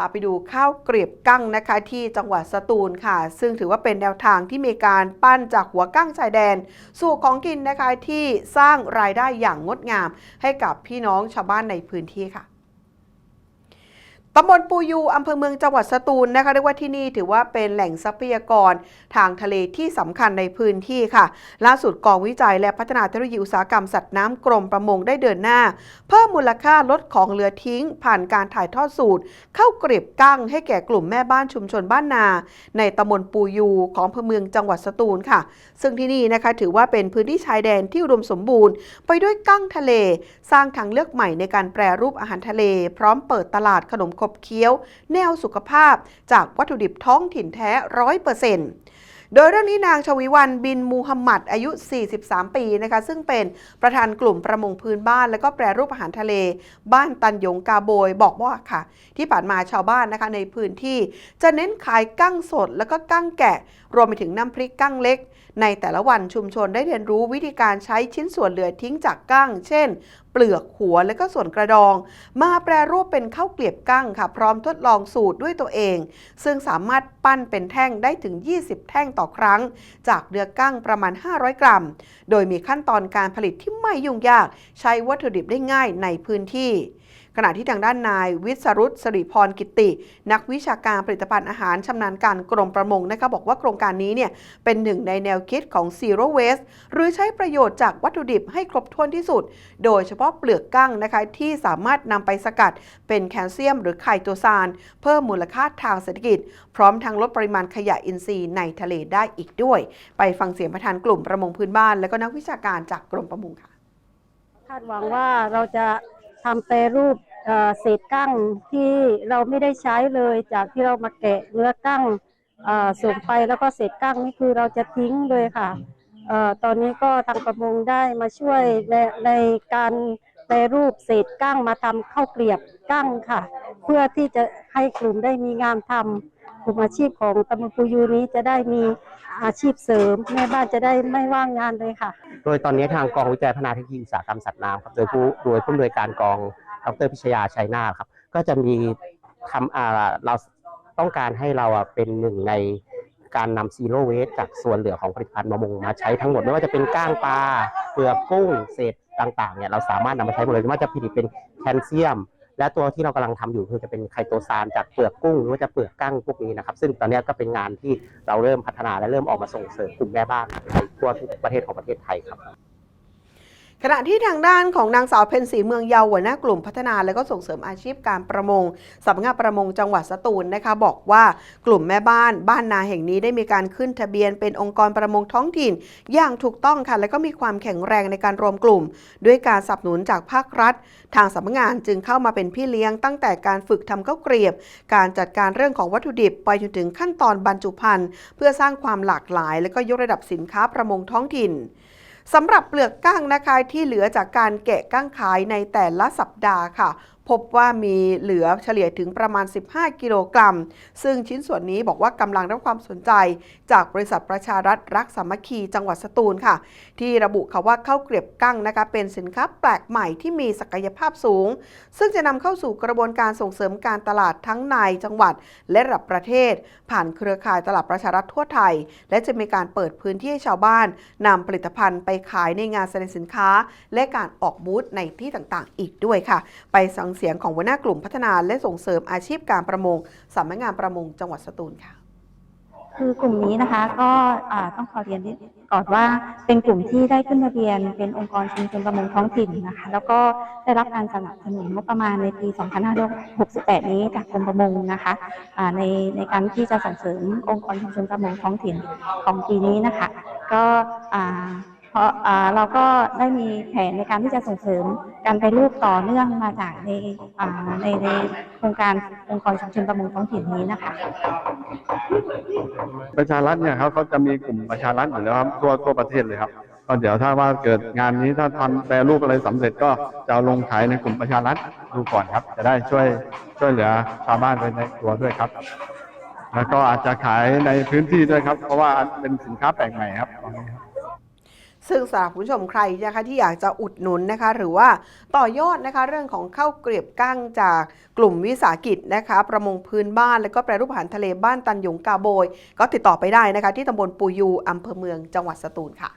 าไปดูข้าวเกรียบกั้งนะคะที่จังหวัดสตูลค่ะ ซึ่งถือว่าเป็นแนวทางที่มีการปั้นจากหัวกั้งชายแดน สู่ของกินนะคะที่สร้างรายได้อย่างงดงาม ให้กับพี่น้องชาวบ้านในพื้นที่ค่ะ ตำบลปูยูอำเภอเมืองจังหวัดสตูลนะคะเรียกว่าที่นี่ถือว่าเป็นแหล่งทรัพยากรทางทะเลที่สำคัญในพื้นที่ค่ะ ล่าสุดกองวิจัยและพัฒนาเทคโนโลยีอุตสาหกรรมสัตว์น้ำกรมประมงได้เดินหน้า เพิ่มมูลค่าลดของเหลือทิ้ง ผ่านการถ่ายทอดสูตร เข้าเกรียบกั้งให้แก่กลุ่มแม่บ้านชุมชนบ้านนา ในตำบลปูยูของอำเภอเมืองจังหวัดสตูลค่ะ ซึ่งที่นี่นะคะถือว่าเป็นพื้นที่ชายแดนที่อุดมสมบูรณ์ ไปด้วยกั้งทะเล สร้างทางเลือกใหม่ในการแปรรูปอาหารทะเล พร้อมเปิดตลาดขนมขบเคี้ยว แนวสุขภาพ จากวัตถุดิบท้องถิ่นแท้ร้อยเปอร์เซ็นต์โดยเรื่องนี้นางชวีวันบินมูฮัมหมัดอายุ 43 ปีนะคะซึ่งเป็นประธานกลุ่มประมงพื้นบ้าน และก็แปรรูปอาหารทะเล บ้านตันยงกาโบยบอกว่าค่ะ ที่ผ่านมาชาวบ้านนะคะในพื้นที่ จะเน้นขายกั้งสด แล้วก็กั้งแกะ รวมไปถึงน้ำพริกกั้งเล็ก ในแต่ละวันชุมชนได้เรียนรู้วิธีการใช้ชิ้นส่วนเหลือทิ้งจากกั้ง เช่น เปลือกหัวและก็ส่วนกระดอง มาแปรรูปเป็นข้าวเกลียบกั้งค่ะ พร้อมทดลองสูตรด้วยตัวเอง ซึ่งสามารถปั้นเป็นแท่งได้ถึง 20 แท่งต่อครั้ง จากเนื้อกั้งประมาณ 500 กรัม โดยมีขั้นตอนการผลิตที่ไม่ยุ่งยาก ใช้วัตถุดิบได้ง่ายในพื้นที่ ขณะที่ทางด้านนาย วิศรุตสริพรกิติ นักวิชาการผลิตภัณฑ์อาหารชำนาญการกรมประมงนะคะบอกว่าโครงการนี้เนี่ยเป็นหนึ่งในแนวคิดของ Zero Waste หรือใช้ประโยชน์จากวัตถุดิบให้ครบถ้วนที่สุด โดยเฉพาะเปลือกกั้งนะคะที่สามารถนำไปสกัดเป็นแคลเซียม หรือไคโตซาน เพิ่มมูลค่าทางเศรษฐกิจ พร้อมทั้งลดปริมาณขยะอินทรีย์ในทะเลได้อีกด้วย ไปฟังเสียงประธานกลุ่มประมงพื้นบ้าน และก็นักวิชาการจากกรมประมงค่ะ คาดหวังว่าเราจะทำแปรรูป เศษกั้งที่เราไม่ได้ใช้เลยจากที่เรามาแกะเนื้อกั้งเอ่อส่งไปแล้วก็เศษกั้งนี่คือเราจะทิ้งเลยค่ะออตอนนี้ก็ทางประมงได้มาช่วยในในการแปรรูปเศษกั้งมาทำข้าวเกลียบกั้งค่ะ เพื่อที่จะให้กลุ่มได้มีงานทำกลุ่มอาชีพของตำบลปูยูนี้จะได้มีอาชีพเสริมแม่บ้านจะได้ไม่ว่างงานเลยค่ะ โดยตอนนี้ทางกองวิจัยพัฒนาเทคโนโลยีอุตสาหกรรมสัตว์น้ำครับโดยผู้โดยผู้อำนวยการกอง ดรพิชยาชัยนาถครับ ก็จะมีทำอ่าเราต้องการให้เราอะเป็นหนึ่งในการนำซีโร่เวสจากส่วนเหลือของผลิตภัณฑ์ประมงมาใช้ทั้งหมด ไม่ว่าจะเป็นก้างปลาเปลือกกุ้งเศษต่างๆเนี่ยเราสามารถนำมาใช้หมดเลยไม่ว่าจะผลิตเป็นแคลเซียม และตัวที่เรากำลังทำอยู่คือจะเป็นไคโตซานจากเปลือกกุ้งหรือว่าจะเปลือกกั้งพวกนี้นะครับ ซึ่งตอนนี้ก็เป็นงานที่เราเริ่มพัฒนาและเริ่มออกมาส่งเสริมกลุ่มแม่บ้านในทั่วทุกประเทศของประเทศไทยครับ ขณะที่ทางด้านของนางสาวเพ็ญศรีเมืองเยาวหัวหน้ากลุ่มพัฒนาและก็ส่งเสริมอาชีพการประมงสำนักงานประมงจังหวัดสตูลนะคะบอกว่ากลุ่มแม่บ้านบ้านนาแห่งนี้ได้มีการขึ้นทะเบียนเป็นองค์กรประมงท้องถิ่น อย่างถูกต้องค่ะ และก็มีความแข็งแรงในการรวมกลุ่ม ด้วยการสนับสนุนจากภาครัฐ ทางสำนักงานจึงเข้ามาเป็นพี่เลี้ยงตั้งแต่การฝึกทำข้าวเกรียบ การจัดการเรื่องของวัตถุดิบไปจนถึงขั้นตอนบรรจุภัณฑ์เพื่อสร้างความหลากหลาย และก็ยกระดับสินค้าประมงท้องถิ่น สำหรับเปลือกกั้งนะคะที่เหลือจากการแกะกั้งขายในแต่ละสัปดาห์ค่ะ พบว่ามีเหลือเฉลี่ยถึงประมาณ 15 กิโลกรัม ซึ่งชิ้นส่วนนี้บอกว่ากำลังได้รับความสนใจ จากบริษัทประชารัฐรักสามัคคีจังหวัดสตูลค่ะ ที่ระบุค่ะว่าข้าวเกลียบกั้งนะคะเป็นสินค้าแปลกใหม่ที่มีศักยภาพสูง ซึ่งจะนำเข้าสู่กระบวนการส่งเสริมการตลาดทั้งในจังหวัดและระดับประเทศ ผ่านเครือข่ายตลาดประชารัฐทั่วไทย และจะมีการเปิดพื้นที่ให้ชาวบ้านนำผลิตภัณฑ์ไปขายในงานแสดงสินค้า และการออกบูธในที่ต่างๆ อีกด้วยค่ะ ไปสังเสียงของหัวหน้ากลุ่มพัฒนาและส่งเสริมอาชีพการประมงสำนักงานประมงจังหวัดสตูลค่ะ คือกลุ่มนี้นะคะก็ต้องขอเรียนก่อนว่าเป็นกลุ่มที่ได้ขึ้นทะเบียน เป็นองค์กรชุมชนประมงท้องถิ่นนะคะ แล้วก็ได้รับการสนับสนุนงบประมาณในปี 2568 นี้จากกรมประมงนะคะในในการที่จะส่งเสริมองค์กรชุมชนประมงท้องถิ่นของปีนี้นะคะ ก็ เพราะเราก็ได้มีแผนในการที่จะส่งเสริมการไปรูปต่อเนื่องมาจากในในในโครงการองค์กรชุมชนประมงท้องถิ่นนี้นะคะประชารัฐเนี่ยครับเขาจะมีกลุ่มประชารัฐอยู่แล้วครับทั่วทั่วประเทศเลยครับก็เดี๋ยวถ้าว่าเกิดงานนี้ถ้าทำแปรรูปอะไรสำเร็จก็จะลงขายในกลุ่มประชารัฐดูก่อนครับ จะได้ช่วยช่วยเหลือชาวบ้านไปในตัวด้วยครับ แล้วก็อาจจะขายในพื้นที่ด้วยครับ เพราะว่าเป็นสินค้าแปลกใหม่ครับ ซึ่งสำหรับคุณผู้ชมใครนะคะที่อยากจะอุดหนุนนะคะ หรือว่าต่อยอดนะคะเรื่องของข้าวเกลียบกั้งจากกลุ่มวิสาหกิจนะคะ ประมงพื้นบ้าน และก็แปรรูปอาหารทะเลบ้านตันหยงกาโบย ก็ติดต่อไปได้นะคะ ที่ตำบลปูยูอำเภอเมืองจังหวัดสตูลค่ะ